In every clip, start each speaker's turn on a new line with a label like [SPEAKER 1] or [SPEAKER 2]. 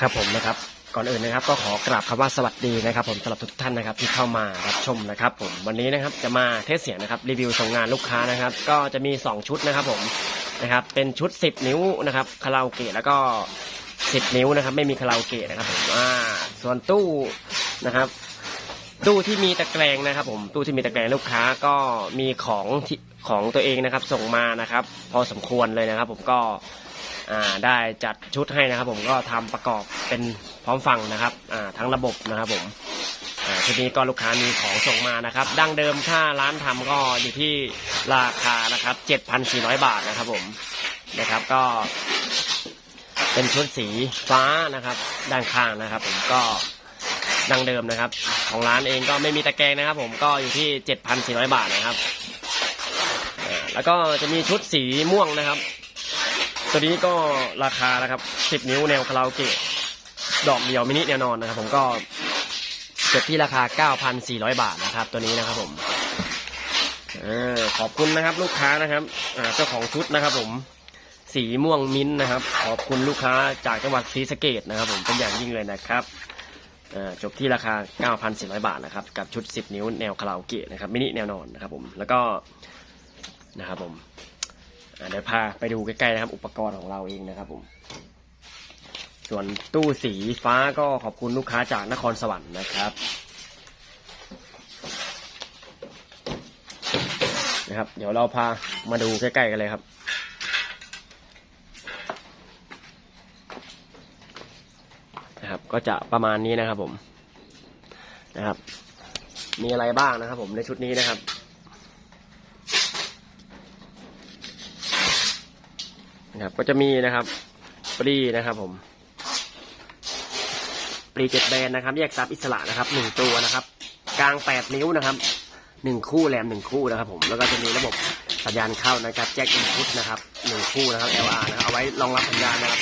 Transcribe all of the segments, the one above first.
[SPEAKER 1] ครับผมนะครับก่อนอื่นนะครับก็ขอกราบคำว่าสวัสดีนะครับ ผมสำหรับทุกท่านนะครับที่เข้ามารับชมนะครับ ผมวันนี้นะครับจะมาเทสเสียงนะครับรีวิวส่งงานลูกค้านะครับ ก็จะมี 2 ชุดนะครับผมนะครับเป็นชุด 10 นิ้วนะครับคาราโอเกะแล้วก็ 10 นิ้วนะครับ ไม่มีคาราโอเกะนะครับผมอ่าส่วนตู้นะครับตู้ที่มีตะแกรงนะครับ ผมตู้ที่มีตะแกรงลูกค้าก็มีของที่ของตัวเองนะครับ ส่งมานะครับ พอสมควรเลยนะครับ ผมก็ ได้จัดชุดให้นะครับ ผมก็ทำประกอบเป็นพร้อมฟังนะครับอ่าทั้งระบบนะครับผมชุดนี้ก็ลูกค้ามีของส่งมานะครับ ดั้งเดิมถ้าร้านทำก็อยู่ที่ราคานะครับ 7,400 บาทนะครับผมนะครับก็ เป็นชุดสีฟ้านะครับ ด้านข้างนะครับ ผมก็ดังเดิมนะครับ ของร้านเองก็ไม่มีตะแกรงนะครับ ผมก็อยู่ที่ 7,400 บาทนะครับแล้วก็จะมีชุดสีม่วงนะครับ ตัวนี้ก็ราคานะครับ 10 นิ้วแนวคาราโอเกะดอกเดียวมินิแนวนอนนะครับ ผมก็เก็บที่ราคา 9,400 บาทนะครับ ตัวนี้นะครับผมอขอบคุณนะครับ ลูกค้านะครับเจ้าของชุดนะครับ ผม สีม่วงมิ้นท์นะครับ ขอบคุณลูกค้าจากจังหวัดศรีสะเกดนะครับ ผมเป็นอย่างยิ่งเลยนะครับจบที่ราคา 9,400 บาทนะครับ กับชุด 10 นิ้วแนวคาราโอเกะนะครับมินิแนวนอนนะครับ ผมแล้วก็นะครับผม เดี๋ยวพาไปดูใกล้ๆนะครับ อุปกรณ์ของเราเองนะครับผมส่วนตู้สีฟ้าก็ขอบคุณลูกค้าจากนครสวรรค์นะครับนะครับ เดี๋ยวเราพามาดูใกล้ๆกันเลยครับนะครับ ก็จะประมาณนี้นะครับผมนะครับ มีอะไรบ้างนะครับผมในชุดนี้นะครับ นะครับ ก็จะมีนะครับปรีนะครับ ผมปรีเจ็ดแบนนะครับ แยกซับอิสระนะครับหนึ่งตัวนะครับ กลางแปดนิ้วนะครับหนึ่งคู่แหลมหนึ่งคู่นะครับ ผม แล้วก็จะมีระบบสัญญาณเข้านะครับแจ็คอินพุตนะครับหนึ่งคู่นะครับ LR นะครับเอาไว้รองรับสัญญาณนะครับ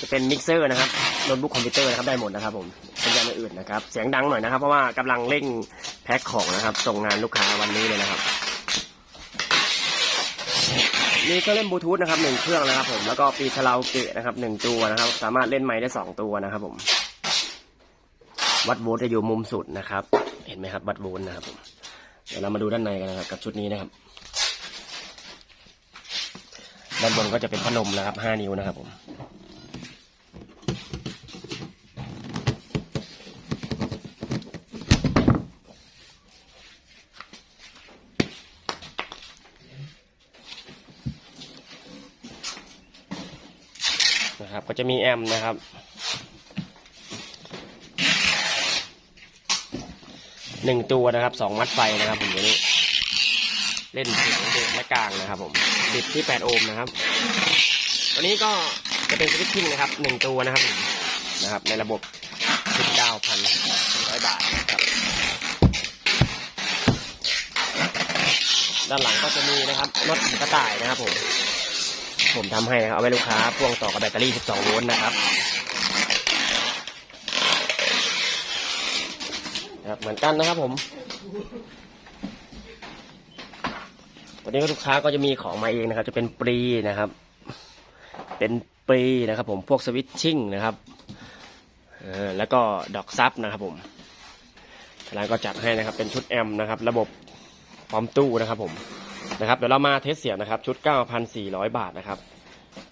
[SPEAKER 1] จะเป็นมิกเซอร์นะครับโน้ตบุ๊กคอมพิวเตอร์นะครับได้หมดนะครับ ผมสัญญาณอื่นนะครับ เสียงดังหน่อยนะครับ เพราะว่ากำลังเร่งแพ็คของนะครับส่งงานลูกค้าวันนี้เลยนะครับ มีเครื่องเล่นบลูทูธนะครับหนึ่งเครื่องนะครับ ผมแล้วก็ปีคาราโอเกะนะครับหนึ่งตัวนะครับ สามารถเล่นไม้ได้สองตัวนะครับ ผม วัดโวลต์จะอยู่มุมสุดนะครับ เห็นไหมครับวัดโวลต์นะครับผมเดี๋ยวเรามาดูด้านในกันนะครับ กับชุดนี้นะครับ ด้านบนก็จะเป็นพัดลมนะครับห้านิ้วนะครับ ผม นะครับ ก็จะมีแอมนะครับ หนึ่งตัวนะครับ สองมัดไฟนะครับผมตัวนี้ เล่นเสียงเด็กและกลางนะครับผมดิบที่แปดโอห์มนะครับตัวนี้ก็จะเป็นสวิตชิ่งนะครับหนึ่งตัวนะครับผมนะครับ ในระบบสิบเก้าพันร้อยบาทครับ ด้านหลังก็จะมีนะครับน็อตกระต่ายนะครับผม ผมทำให้นะครับเอาไว้ลูกค้าพ่วงต่อกับแบตเตอรี่ 12 โวลต์นะครับครับเหมือนกันนะครับผมตัวนี้ก็ลูกค้าก็จะมีของมาเองนะครับ จะเป็นปรีนะครับ เป็นปรีนะครับ ผมพวกสวิตชิ่งนะครับเออแล้วก็ดอกซับนะครับ ผมร้านก็จัดให้นะครับ เป็นชุดแอมนะครับ ระบบพร้อมตู้นะครับผม นะครับเดี๋ยวเรามาเทสเสียงนะครับชุด 9,400 บาทนะครับ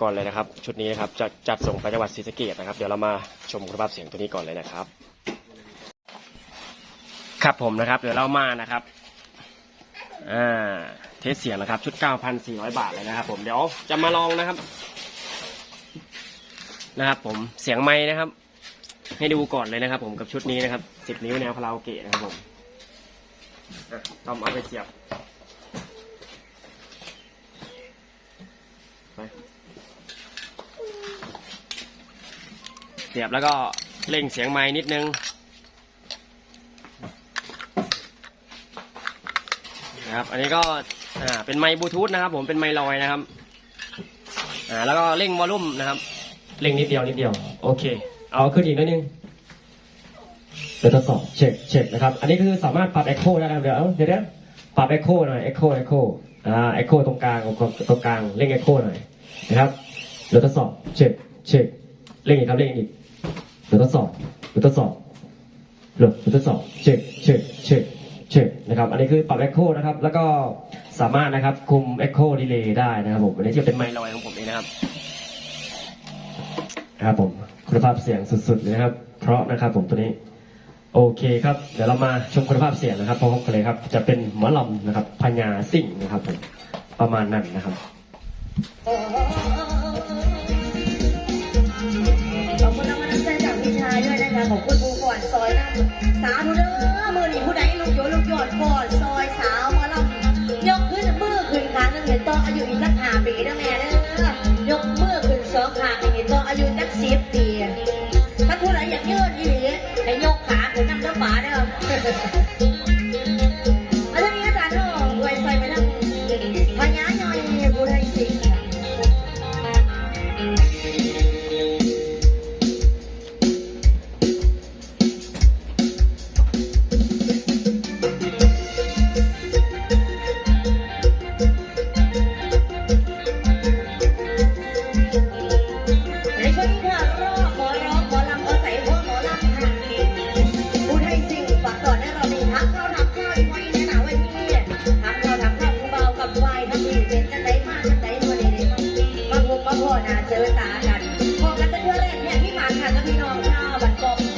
[SPEAKER 1] ก่อนเลยนะครับ ชุดนี้นะครับจะจัดส่งไปจังหวัดศรีสะเกษนะครับ เดี๋ยวเรามาชมคุณภาพเสียงตัวนี้ก่อนเลยนะครับ ครับผมนะครับ เดี๋ยวเรามานะครับอ่าเทสเสียงนะครับ ชุด 9,400 บาทเลยนะครับ ผมเดี๋ยวจะมาลองนะครับ นะครับ ผมเสียงไม้นะครับ ให้ดูก่อนเลยนะครับ ผมกับชุดนี้นะครับ 10 นิ้วแนวคาราโอเกะนะครับผมอะต้องเอาไปเสียบ ไป เสียบแล้วก็เร่งเสียงไม้นิดนึงนะครับ อันนี้ก็อ่าเป็นไมค์บลูทูธนะครับ ผมเป็นไมค์ลอยนะครับอ่าแล้วก็เร่งวอลลุ่มนะครับ เร่งนิดเดียวนิดเดียว โอเค เอาขึ้นอีกนิดนึงเดี๋ยวทดสอบเช็คเช็คนะครับ อันนี้คือสามารถปรับเอ็กโคได้นะครับเดี๋ยวเอาเดี๋ยวเดี๋ยวปรับเอ็กโคหน่อยเอ็กโคเอ็กโค อ่าเอ็กโคตรงกลางตรงกลางเร่งเอ็กโคหน่อยนะครับเดี๋ยวทดสอบเช็คเช็คเร่งอีกครับเร่งอีกเดี๋ยวทดสอบเดี๋ยวทดสอบเดี๋ยวทดสอบเช็คเช็คเช็คเช็คนะครับอันนี้คือปรับ Echo นะครับ แล้วก็สามารถนะครับคุม Echo Delay ได้นะครับผมอันนี้จะเป็นไมค์ลอยของผมเองนะครับนะครับผมคุณภาพเสียงสุดๆเลยนะครับ เพราะนะครับผมตัวนี้ โอเคครับ เดี๋ยวเรามาชมคุณภาพเสียงนะครับพร้อมกันเลยครับ จะเป็นหมอลำนะครับพญาสิ่งนะครับผมประมาณนั้นนะครับ
[SPEAKER 2] ขอบคุณรางวัลน้ำใจจากพี่ชายด้วยนะคะขอบคุณครูก่อนซอยนะสาธุเด้อมือนี่ผู้ใดลูกโยลูกยอดก่อน มานค่ะก็พี่น้องชาวบันกอ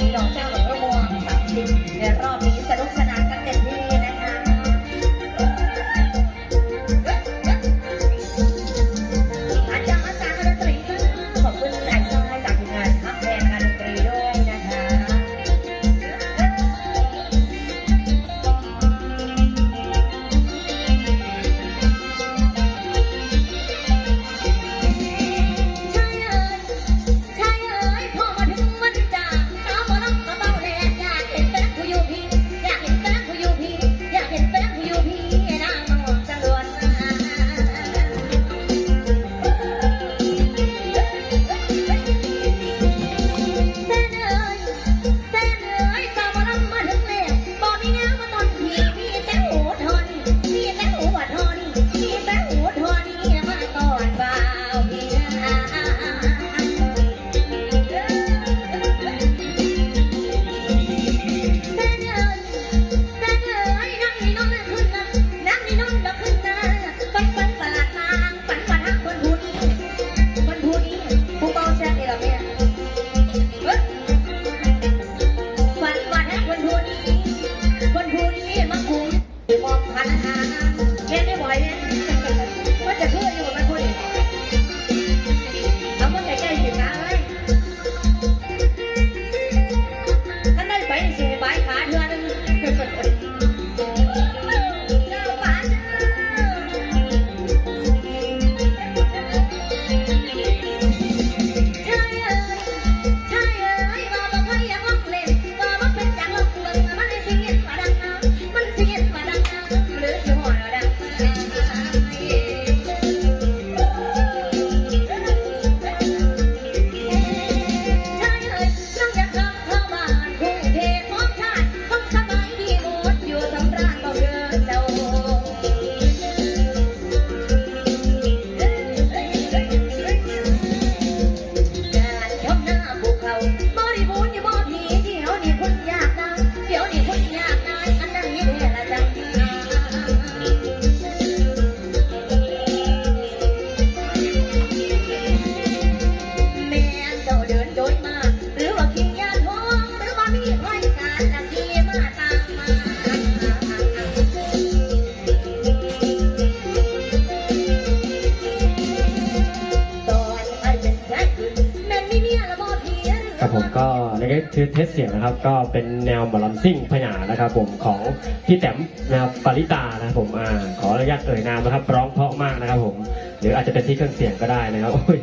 [SPEAKER 2] ในนี้คือเทสเสียงนะครับ
[SPEAKER 1] ก็เป็นแนวหมอลำซิ่งพญานะครับ ผมของพี่แต้มนะครับปาริตานะครับผมอ่าขออนุญาตเอ่ยนามนะครับ ร้องเพราะมากนะครับ ผม หรืออาจจะเป็นที่เครื่องเสียงก็ได้นะครับโอ้ย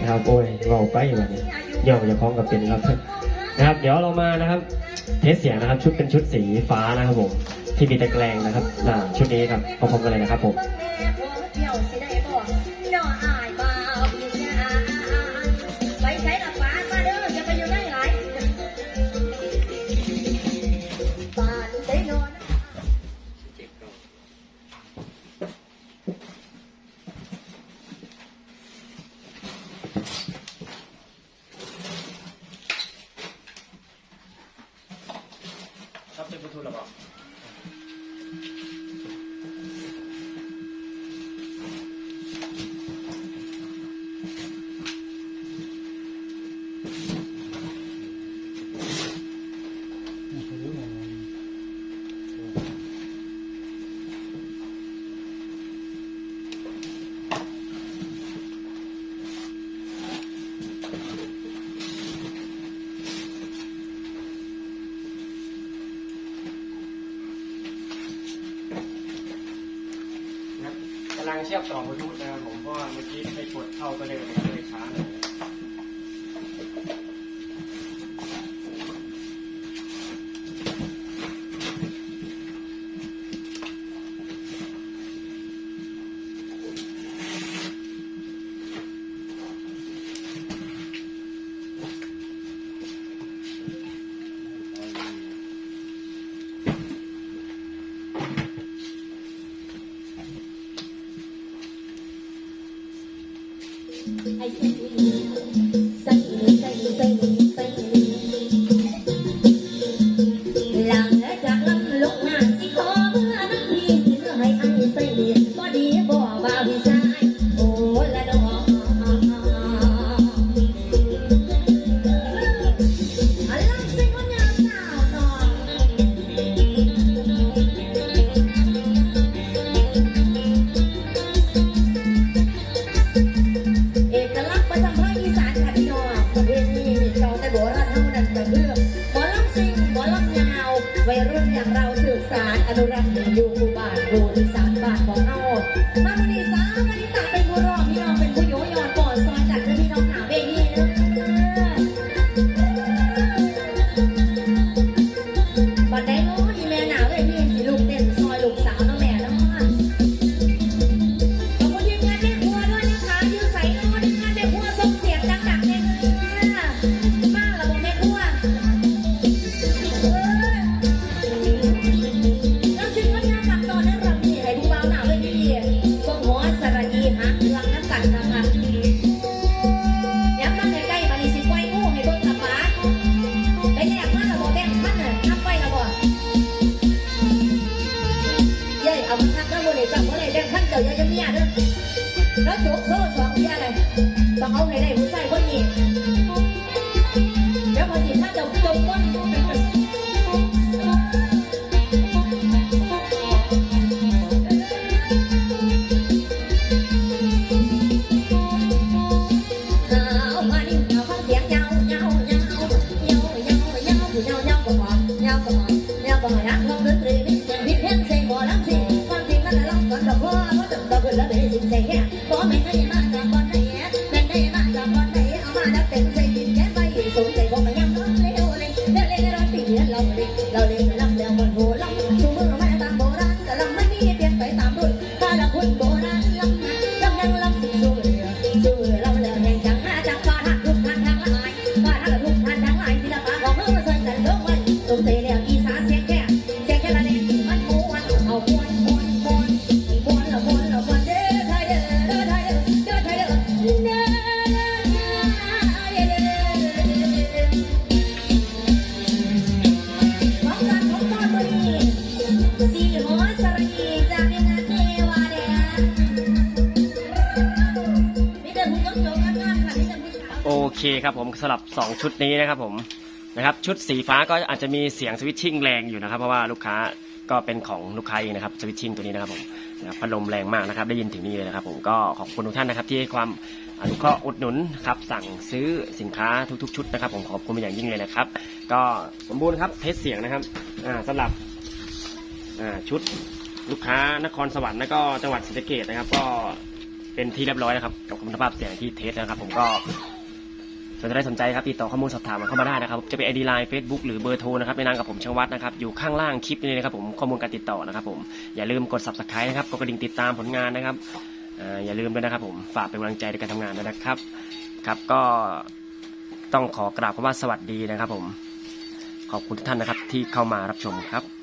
[SPEAKER 1] นะครับโอ้ยเบาไปแบบนี้เย่อมจะคล้องกับเป็นครับนะครับ เดี๋ยวเรามานะครับเทสเสียงนะครับ ชุดเป็นชุดสีฟ้านะครับผมที่มีตะแกรงนะครับอ่าชุดนี้ครับพร้อมกันเลยนะครับผม
[SPEAKER 2] ทียบสอ
[SPEAKER 1] งประยุทธ์นะครับผมเพราะว่าเมื่อกี้ไปกดเข้าก็เดินก็เลยช้าหน่อยนะครับ
[SPEAKER 2] ไอ้ ต้องเอาให้ได้ผู้ชายคนนี้เดี๋ยวพอสิถ้าเจ้า
[SPEAKER 1] โอเคครับผมสำหรับ 2 ชุดนี้นะครับผมนะครับชุดสีฟ้าก็อาจจะมีเสียงสวิตชิ่งแรงอยู่นะครับ เพราะว่าลูกค้าก็เป็นของลูกค้าเองนะครับสวิตชิ่งตัวนี้นะครับผมนะครับพัดลมแรงมากนะครับ ได้ยินถึงนี่เลยนะครับ ผมก็ขอบคุณทุกท่านนะครับ ที่ให้ความอนุเคราะห์อุดหนุนครับสั่งซื้อสินค้าทุกๆ ชุดนะครับ ผมขอบคุณเป็นอย่างยิ่งเลยนะครับ ก็สมบูรณ์ครับเทสเสียงนะครับอ่าสำหรับอ่าชุดลูกค้านครสวรรค์แล้วก็จังหวัดศรีสะเกษนะครับ ก็ เป็นที่เรียบร้อยนะครับกับคุณภาพเสียงที่เทสนะครับ ผมก็สนใจสนใจครับติดต่อข้อมูลสอบถามมาเข้ามาได้นะครับจะเป็น ID Line Facebook หรือเบอร์โทรนะครับในนามกับผมชังวัฒน์นะครับอยู่ข้างล่างคลิปนี้นะครับผมข้อมูลการติดต่อนะครับผมอย่าลืมกด subscribe นะครับกดกระดิ่งติดตามผลงานนะครับอ่าอย่าลืมด้วยนะครับผมฝากเป็นกำลังใจในการทำงานด้วยนะครับครับก็ต้องขอกราบคำว่าสวัสดีนะครับผมขอบคุณทุกท่านนะครับที่เข้ามารับชมครับ